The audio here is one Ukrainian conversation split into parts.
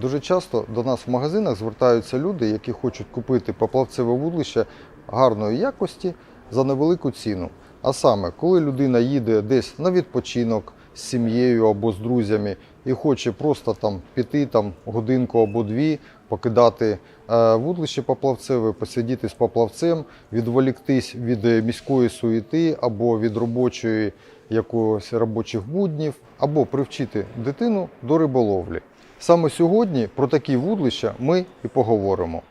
Дуже часто до нас в магазинах звертаються люди, які хочуть купити поплавцеве вудлище гарної якості за невелику ціну. А саме, коли людина їде десь на відпочинок з сім'єю або з друзями і хоче просто там піти там годинку або дві, покидати е, вудлище поплавцеве, посидіти з поплавцем, відволіктись від е, міської суєти або від робочої якогось робочих буднів, або привчити дитину до риболовлі. Саме сьогодні про такі вудлища ми і поговоримо.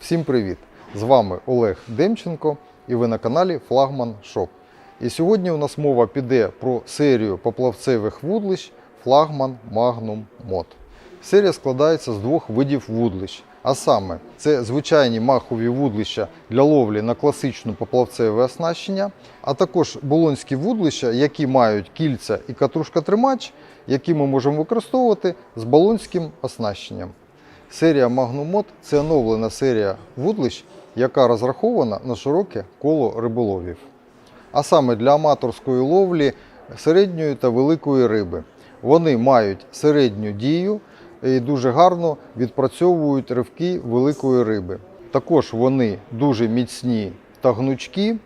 Всім привіт! З вами Олег Демченко і ви на каналі Флагман Шоп. І сьогодні у нас мова піде про серію поплавцевих вудлищ Флагман Magnum Mod. Серія складається з двох видів вудлищ. А саме, це звичайні махові вудлища для ловлі на класичну поплавцеве оснащення, а також болонські вудлища, які мають кільця і катрушка-тримач, які ми можемо використовувати з болонським оснащенням. Серія Magnum – це оновлена серія вудлищ, яка розрахована на широке коло риболовів. А саме для аматорської ловлі середньої та великої риби. Вони мають середню дію і дуже гарно відпрацьовують ривки великої риби. Також вони дуже міцні та гнучкі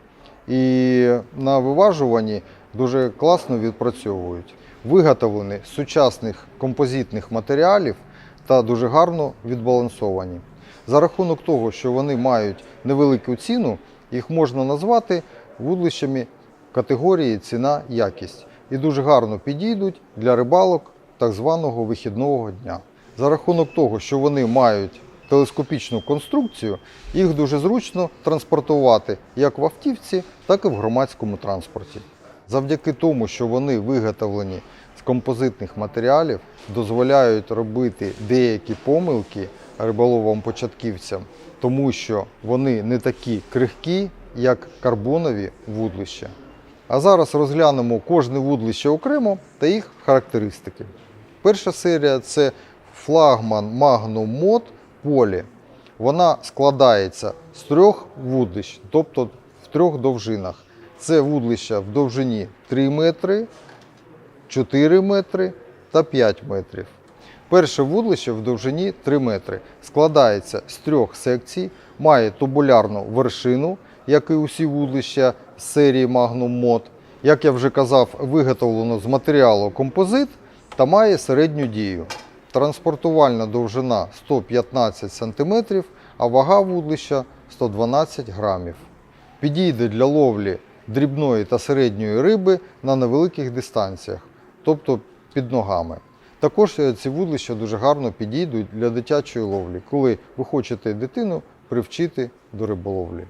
і на виважуванні дуже класно відпрацьовують. Виготовлені з сучасних композитних матеріалів та дуже гарно відбалансовані. За рахунок того, що вони мають невелику ціну, їх можна назвати вудлищами категорії ціна якість і дуже гарно підійдуть для рибалок так званого вихідного дня. За рахунок того, що вони мають телескопічну конструкцію, їх дуже зручно транспортувати як в автівці, так і в громадському транспорті. Завдяки тому, що вони виготовлені з композитних матеріалів, дозволяють робити деякі помилки риболовам-початківцям, тому що вони не такі крихкі, як карбонові вудлища. А зараз розглянемо кожне вудлище окремо та їх характеристики. Перша серія це флагман Magnum Mod Poly. Вона складається з трьох вудлищ, тобто в трьох довжинах. Це вудлища в довжині 3 метри, 4 метри та 5 метрів. Перше вудлище в довжині 3 метри складається з трьох секцій, має тубулярну вершину, як і усі вудлища серії Magnum Mod. Як я вже казав, виготовлено з матеріалу композит та має середню дію. Транспортувальна довжина 115 см, а вага вудлища 112 грамів. Підійде для ловлі дрібної та середньої риби на невеликих дистанціях, тобто під ногами. Також е, ці вудлища дуже гарно підійдуть для дитячої ловлі, коли ви хочете дитину привчити до риболовлі.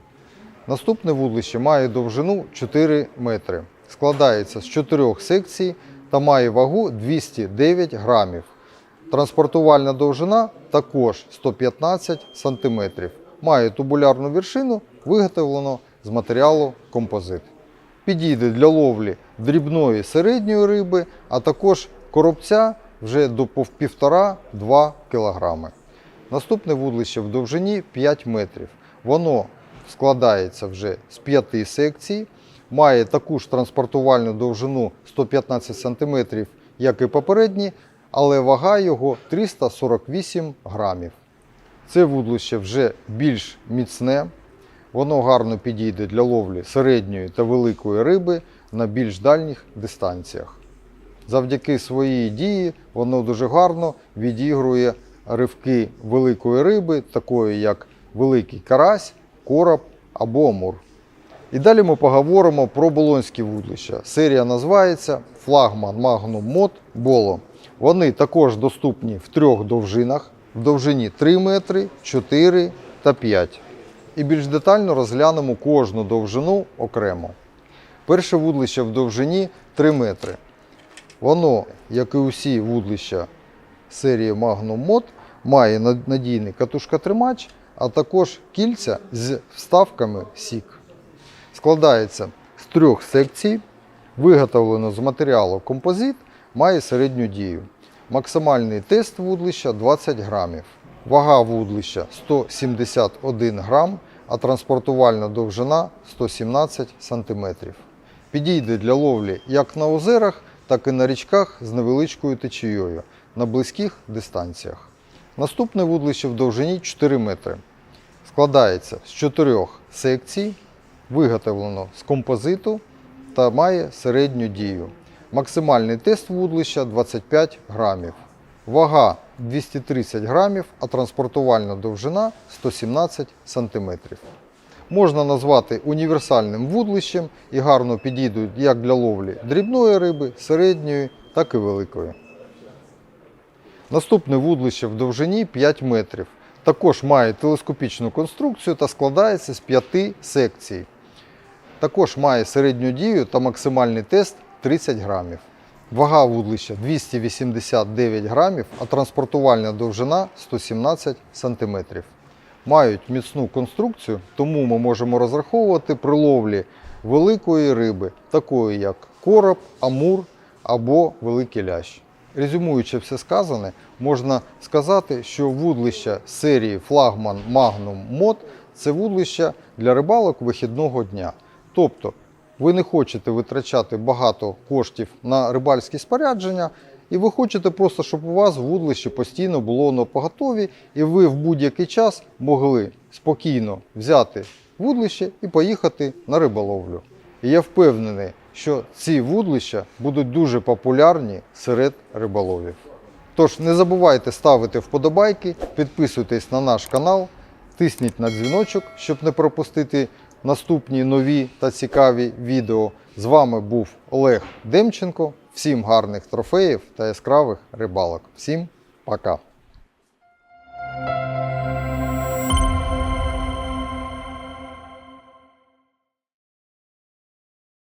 Наступне вудлище має довжину 4 метри, складається з 4 секцій та має вагу 209 грамів. Транспортувальна довжина також 115 см. Має тубулярну вершину, виготовлено з матеріалу композит. Підійде для ловлі дрібної середньої риби, а також коробця вже до 1,5-2 кг. Наступне вудлище в довжині 5 метрів. Воно складається вже з 5 секцій, має таку ж транспортувальну довжину 115 см, як і попередні, але вага його 348 грамів. Це вудлище вже більш міцне, воно гарно підійде для ловлі середньої та великої риби на більш дальніх дистанціях. Завдяки своїй дії воно дуже гарно відігрує ривки великої риби, такої як великий карась, короб або амур. І далі ми поговоримо про болонські вудлища. Серія називається Флагман Magnum Mod Bolo. Вони також доступні в трьох довжинах: в довжині 3 метри, 4 та 5. І більш детально розглянемо кожну довжину окремо. Перше вудлище в довжині 3 метри. Воно, як і усі вудлища серії Magnum Mod, має надійний катушка-тримач, а також кільця з вставками сік. Складається з трьох секцій, виготовлено з матеріалу композит, має середню дію. Максимальний тест вудлища 20 грамів. Вага вудлища 171 грам, а транспортувальна довжина 117 см. Підійде для ловлі як на озерах, так і на річках з невеличкою течією на близьких дистанціях. Наступне вудлище в довжині 4 метри. Складається з чотирьох секцій, виготовлено з композиту та має середню дію. Максимальний тест вудлища 25 грамів. Вага 230 грамів, а транспортувальна довжина 117 сантиметрів. Можна назвати універсальним вудлищем і гарно підійдуть як для ловлі дрібної риби, середньої, так і великої. Наступне вудлище в довжині 5 метрів. Також має телескопічну конструкцію та складається з 5 секцій. Також має середню дію та максимальний тест 30 грамів. Вага вудлища 289 грамів, а транспортувальна довжина 117 см. Мають міцну конструкцію, тому ми можемо розраховувати при ловлі великої риби, такої як короб, амур або великий лящ. Резюмуючи все сказане, можна сказати, що вудлища серії флагман Magnum Mod – це вудлища для рибалок вихідного дня. Тобто ви не хочете витрачати багато коштів на рибальські спорядження, і ви хочете просто, щоб у вас в вудлищі постійно було на поготові, і ви в будь-який час могли спокійно взяти вудлище і поїхати на риболовлю. І я впевнений, що ці вудлища будуть дуже популярні серед риболовів. Тож не забувайте ставити вподобайки, підписуйтесь на наш канал, тисніть на дзвіночок, щоб не пропустити наступні нові та цікаві відео. З вами був Олег Демченко. Всім гарних трофеїв та яскравих рибалок. Всім пока!